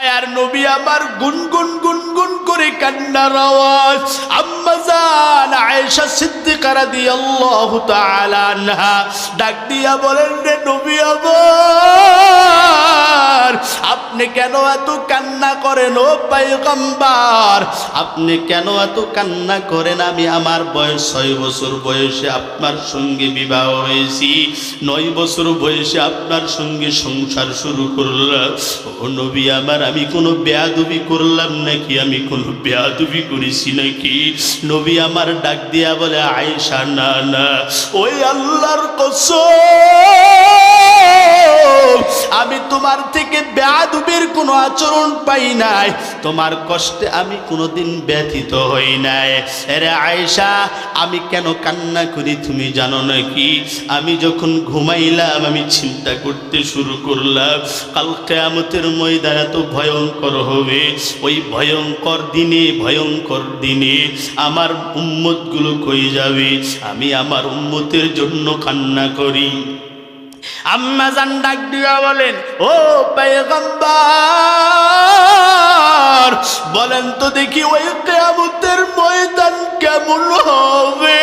আর নবী আমার গুনগুন গুনগুন করে কান্নার আওয়াজ। আম্মা জান আয়েশা সিদ্দিকা রাদিয়াল্লাহু তাআলা আনহা ডাক দিয়া বলেন, রে নবী আমার, আপনি কেন এত কান্না করেন ও পয়গম্বর? আপনি কেন এত কান্না করেন? আমি আমার বয়স ছয় বছর বয়সে আপনার সঙ্গে বিবাহ হয়েছি। নয় বছর বয়সে আপনার সঙ্গে সংসার শুরু করলাম। ও নবী আমার, আমি কোনো বেয়াদবি করলাম নাকি আমি কোনো বেয়াদুবি করেছি নাকি? নবী আমার ডাক দিয়া বলে, আয়েশা, না না, ওই আল্লাহর কসম, আমি তোমার থেকে বেয়াদবির কোনো আচরণ পাই নাই। তোমার কষ্টে আমি কোনোদিন ব্যথিত হই নাই। আরে আয়েশা, আমি কেন কান্না করি তুমি জানো নাকি? আমি যখন ঘুমাইলাম, আমি চিন্তা করতে শুরু করলাম, কাল কেয়ামতের ময়দান এত ভয়ঙ্কর হবে। ওই ভয়ঙ্কর দিনে ভয়ঙ্কর দিনে আমার উম্মতগুলো কই যাবে? আমি আমার উম্মতের জন্য কান্না করি। আম্মা জান ডাক দিয়া বলেন, ও পেগম্বার বলেন তো দেখি ওই কেয়ামতের ময়দান কেমন হবে?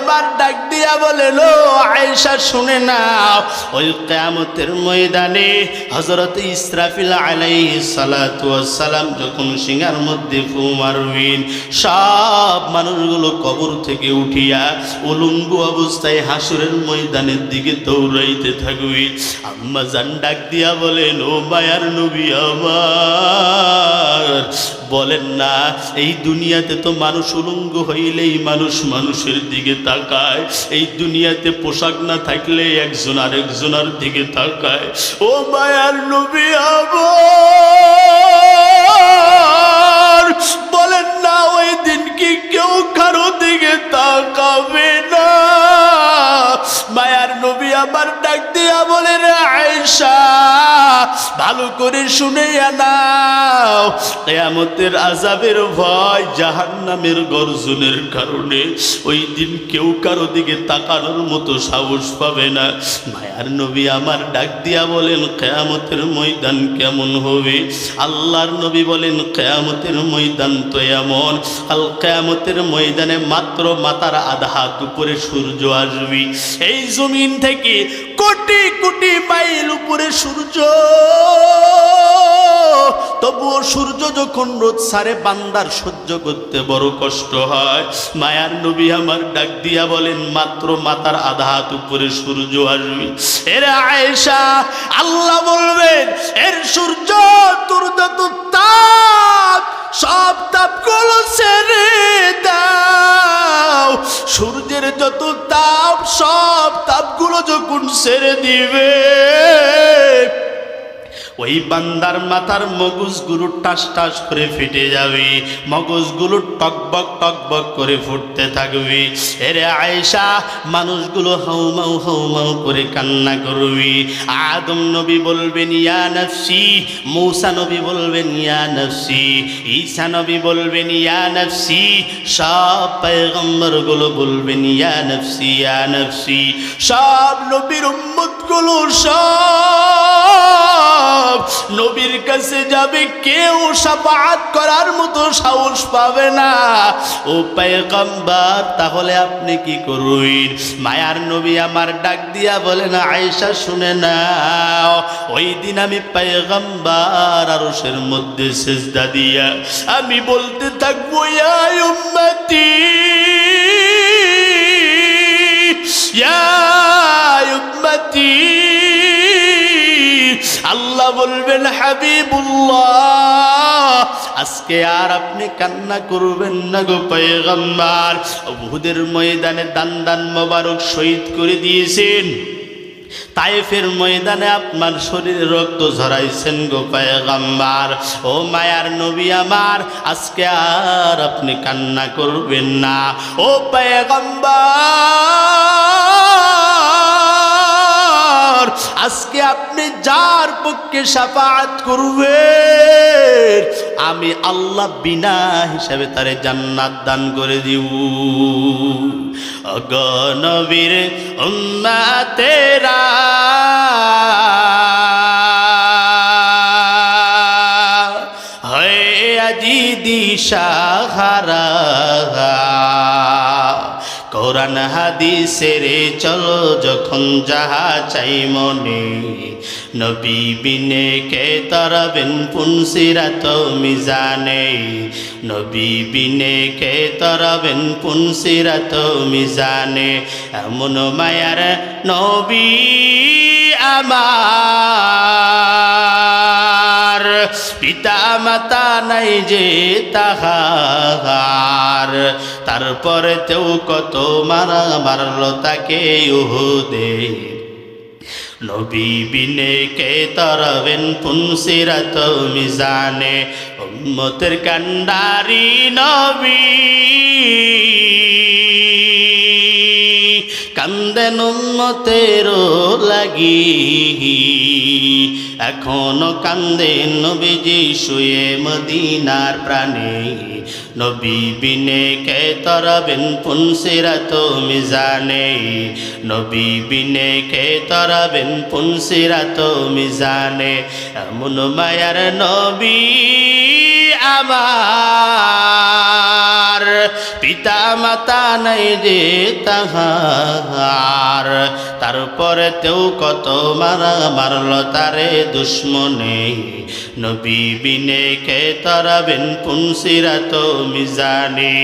আবার ডাক দিয়া বলেন ও আয়েশা, শুনে না ওই কেয়ামতের ময়দানে হজরত ইসরাফিল আলাই সালাম যখন সিঙ্গার মধ্যে ফু সব মানুষগুলো কবর থেকে উঠিয়া উলঙ্গ অবস্থায় হাসুরের ময়দানের দিকে দৌড়াইতে থাকবে। আম্মা জান ডাক দিয়া বলেন ও মায়ার নবী আমার বলেন না, এই দুনিয়াতে তো মানুষ উলঙ্গ হইলেই মানুষ মানুষের দিকে তাকায়। এই দুনিয়াতে পোশাক না থাকলে একজন আরেকজনের দিকে তাকায়। ও মায়ার নবী আমার বলেন না ওই দিন কি কেউ কারও দিকে তাকাবে না? মায়ার নবী আমার ডাক ভালো করে শুনে নাও। কেয়ামতের আজাবের ভয় জাহান্নামের গর্জনের কারণে ওই দিন কেউ কারও দিকে তাকানোর মতো সাহস পাবে না। মায়ার নবী আমার ডাক দিয়া বলেন, কেয়ামতের ময়দান কেমন হবে? আল্লাহর নবী বলেন, কেয়ামতের ময়দান তো এমন। আল কেয়ামতের ময়দানে মাত্র মাতার আধা হাত উপরে সূর্য আসবে। এই জমিন থেকে কোটি কোটি মাইল সূর্য। তবুও সূর্য যখন রোদ সারে, বান্দার সহ্য করতে বড় কষ্ট হয়। মায়ার নবী আমার ডাক দিয়া বলেন, মাত্র মাতার আধা হাত উপরে সূর্য আসবে। এর আয়েশা, আল্লাহ বলবেন, এর সূর্য তোর যত তাপ, সব তাপগুলো ছেড়ে দাও। সূর্যের যত তাপ সব তাপগুলো যখন সেরে দিবে ওই বান্দার মাথার মগজগুলো টাস টাস করে ফেটে যাবে, মগজগুলো টকবক টকবক করে ফুটতে থাকবে। এরে আয়েশা, মানুষগুলো হাউমাউ হাউমাউ করে কান্না করবে। আদম নবী বলবেন, ইয়া নফসি। মৌসা নবী বলবেন, ইয়া নফসি। ঈসা নবী বলবেন, ইয়া নফসি। সব পয়গম্বরগুলো বলবেন, ইয়া নফসি ইয়া নফসি। সব নবীর উম্মতগুলো সব নবীর কাছে যাবে, কেউ সাফাত করার মতো সাহস পাবে না। ও পেগম্বর তাহলে আপনি কি করুন? মায়ার নবী আমার ডাক দিয়া বলে না আয়েশা, শুনে না ওই দিন আমি পেগম্বর আরশের মধ্যে সেজদা দিয়া, আমি বলতে থাকব, ইয়া উম্মতি বলবেন, হাবিবুল্লাহ, আজকে আর আপনি কান্না করবেন না গো পয়গম্বর। উহুদের ময়দানে দান দান মোবারক শহীদ করে দিয়েছেন। তাইফের ময়দানে আপনার শরীরে রক্ত ঝরাইছেন গো পায়গাম্বার। ও মায়ার নবী আমার, আজকে আর আপনি কান্না করবেন না। ও পায়গাম্বার আজকে আপনি যার পক্ষে সাফাত করবে আমি আল্লাহ বিনা হিসাবে তারে জান্নাত দান করে দিব। অগণবীর উম্মা তেরা হয় আজি দিশাহারা কোরআন হাদিসের চলো যখন যাহা চাই মনে। নবী বিনে কে তরবেন পুনসিরাত মিজানে। নবী বিনে কে তরবেন পুনসিরাত মিজানে। এমন মায়ার নবী আমার পিতা মাতা নাই যে তাহার। তারপরে তেও কত মারা মারল তাকে উহুদে। নবী বিনে কে তরবেন পুনসিরাত মিজানে। উম্মতের কান্ডারি নবী। কান্দেন উম্মতেরও লাগি। এখনও কান্দেন নবীজি শুয়ে মদিনার প্রাণে। নবী বিনে কে তরবেন পুনসিরাত মিজানে। নবী বিনে কে তরবেন পুনসিরাত মিজানে। এমন মায়ার নবী আমার পিতা মাতা নাই যে তাহার। তারপরে তেও কত মারা মারল তারে দুশ্মনে। নবী বিনে কে তরাবেন তো মিজানি।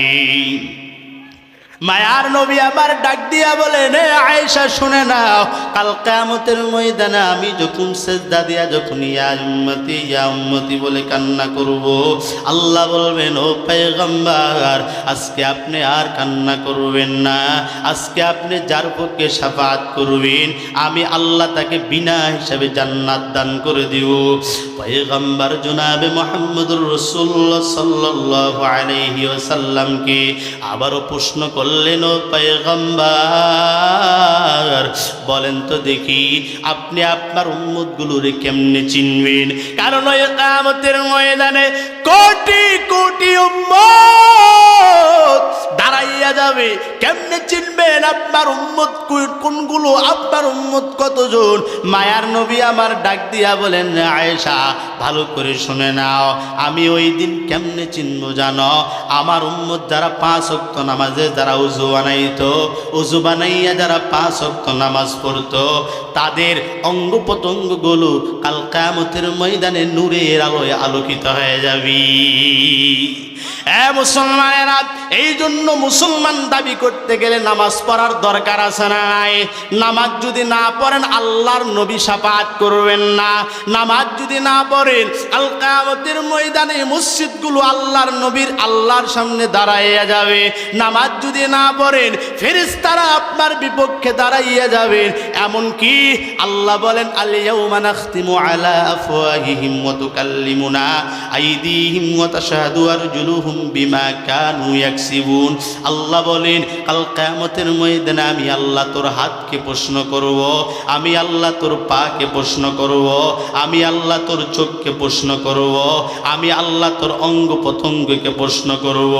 মায়ার নবী আমার ডাক দিয়া বলে, নে আয়েশা, শুনে নাও, কাল কামতের ময়দানে আমি যখন সেজদা দিয়া যখন ইয়া উম্মতি ইয়া উম্মতি বলে কান্না করব, আল্লাহ বলবেন, ও পেগম্বার আজকে আপনি আর কান্না করবেন না, আজকে আপনি যার পক্ষে সাফাত করবেন, আমি আল্লাহ তাকে বিনা হিসাবে জান্নাত দান করে দিব। পয়গম্বর জনাবে মোহাম্মদুর রসুল্লাহ সাল্লাল্লাহু আলাইহি ওয়াসাল্লামকে আবারও প্রশ্ন করলেন ও পায়গম্বার, বলেন তো দেখি আপনি আপনার উম্মতগুলোরে কেমনে চিনবেন? কারণ ওই কামতের ময়দানে কোটি কোটি উম্মত দাঁড়াইয়া যাবে। কেমনে চিনবেন আপনার উম্মত কোনগুলো? আপনার উম্মত কতজন? মায়ার নবী আমার ডাক দিয়া বলেন, আয়েশা, ভালো করে শুনে নাও। আমি ওই দিন কেমনে চিনব জানো? আমার উম্মত যারা পাঁচ অক্ত নামাজে, যারা উজু বানাইতো, উজু বানাইয়া যারা পাঁচ অক্ত নামাজ পড়তো, তাদের অঙ্গ প্রত্যঙ্গগুলো কাল কামতের ময়দানে নূরের আলোয় আলোকিত হয়ে যাবি। মুসলমানেরা এই জন্য মুসলমান দাবি করতে গেলে নামাজ পড়ার দরকার আছে নাই? নামাজ যদি না পড়েন, আল্লাহর নবী সাফাত করবেন না। নামাজ যদি না পড়েন আল কামতের ময়দানে মসজিদগুলো আল্লাহর নবীর আল্লাহর সামনে দাঁড়াইয়া যাবে। নামাজ যদি না পড়েন, ফেরেশতারা আপনার বিপক্ষে দাঁড়াইয়া যাবেন এমন কি আল্লাহ বলেন আলিয়াউমা নাখতিমু আলা আফওয়াহিহিম ওয়া তুকাল্লিমুনা আইদিহিম ওয়া তাশহাদু আরজুলুহুম বিমা কানু ইয়াকসিবুন আল্লাহ বলেন, কাল কিয়ামতের ময়দানে আমি আল্লাহ তোর হাতকে প্রশ্ন করব, আমি আল্লাহ তোর পাকে প্রশ্ন করব, আমি আল্লাহ তোর চোখকে প্রশ্ন করব, আমি আল্লাহ তোর অঙ্গ প্রত্যঙ্গকে প্রশ্ন করব।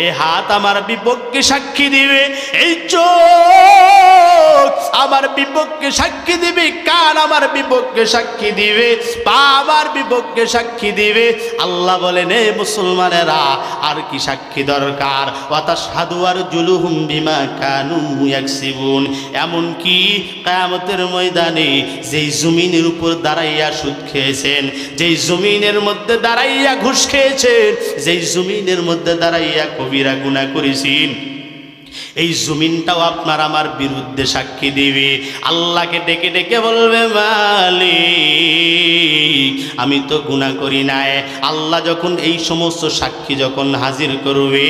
এই হাত আমার বিপক্ষে সাক্ষী দিবে, এই চোখ আমার বিপক্ষে সাক্ষী দিবে কান আমার বিপক্ষে সাক্ষী দিবে পা আমার বিপক্ষে সাক্ষী দিবে? আল্লাহ বলেন, এ মুসলমানেরা, আর কি সাক্ষী দরকার? অতা সাধু আর জুলুহুম বিমা কানু ইয়াকসিবুন। এমন কি কায়ামতের ময়দানে যেই জমিনের উপর দাঁড়াইয়া সুদ খেয়েছেন, যেই জমিনের মধ্যে দাঁড়াইয়া ঘুষ খেয়েছেন, যেই জমিনের মধ্যে দাঁড়াইয়া কবিরা গুণা করেছেন এই জমিনটাও আপনার আমার বিরুদ্ধে সাক্ষী দিবে। আল্লাহকে ডেকে ডেকে বলবে মালি আমি তো গুণা করি নাই। আল্লাহ যখন এই সমস্ত সাক্ষী যখন হাজির করবে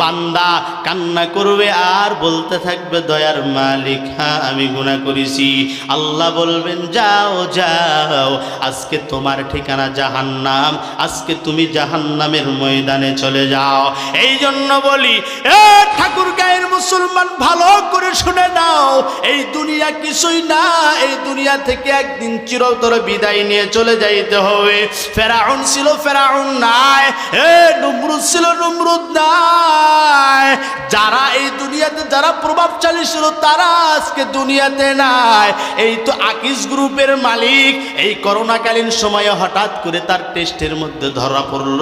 বান্দা কান্না করবে আর বলতে থাকবে, দয়ার মালিক হ্যাঁ আমি গুণা করেছি। আল্লাহ বলবেন, যাও যাও, আজকে তোমার ঠিকানা জাহান্নাম, আজকে তুমি জাহান্নামের ময়দানে চলে যাও। এই জন্য বলি, এ ঠাকুর গায়ের মুসলমান, ভালো করে শুনে নাও, এই দুনিয়া কিছুই না, এই দুনিয়া থেকে একদিন চিরতর বিদায় নিয়ে চলে যাইতে হবে। ফেরাউন ছিল ফেরাউন নাই, এ নমরুদ ছিল নমরুদ নাই। নাই। যারা এই দুনিয়াতে যারা প্রভাবশালী ছিল, তারা আজকে দুনিয়াতে নাই। এই তো আকিস গ্রুপের মালিক, এই করোনাকালীন সময়ে হঠাৎ করে তার টেস্টের মধ্যে ধরা পড়ল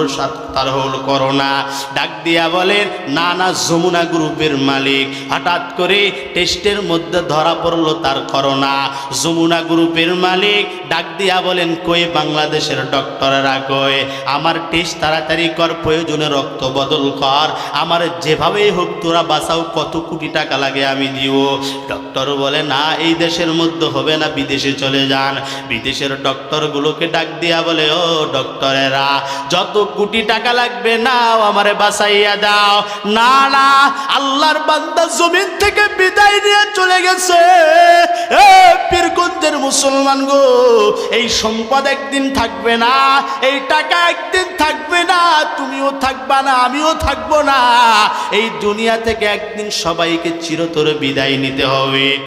তার হল করোনা। ডাক দিয়া বলেন, না না, যমুনা গ্রুপের মালিক। হঠাৎ করে টেস্টের মধ্যে ধরা পড়ল তার করোনা। যমুনা গ্রুপের মালিক ডাক দিয়া বলেন, কই বাংলাদেশের ডক্টরেরা কই? আমার টেস্ট তাড়াতাড়ি কর, প্রয়োজনে রক্ত বদল কর। আমার যেভাবেই হোক, তোরা বাঁচাও, কত কোটি টাকা লাগে আমি দিও। ডক্টর বলে, না, এই দেশের মধ্যে হবে না, বিদেশে চলে যান। বিদেশের ডক্টরগুলোকে ডাক দিয়া বলে, ও ডক্টরেরা, যত কোটি টাকা লাগবে, নাও, আমারে বাঁচাইয়া দাও। না না, আল্লাহর বান্দা জমিন থেকে বিদায় নিয়ে চলে গেছে। পীরগঞ্জের মুসলমান গো, এই সম্পদ একদিন থাকবে না, এই টাকা একদিন থাকবে না, তুমিও থাকবা না, আমিও থাকব না। এই দুনিয়া থেকে একদিন সবাইকে চিরতর বিদায় নিতে হবে।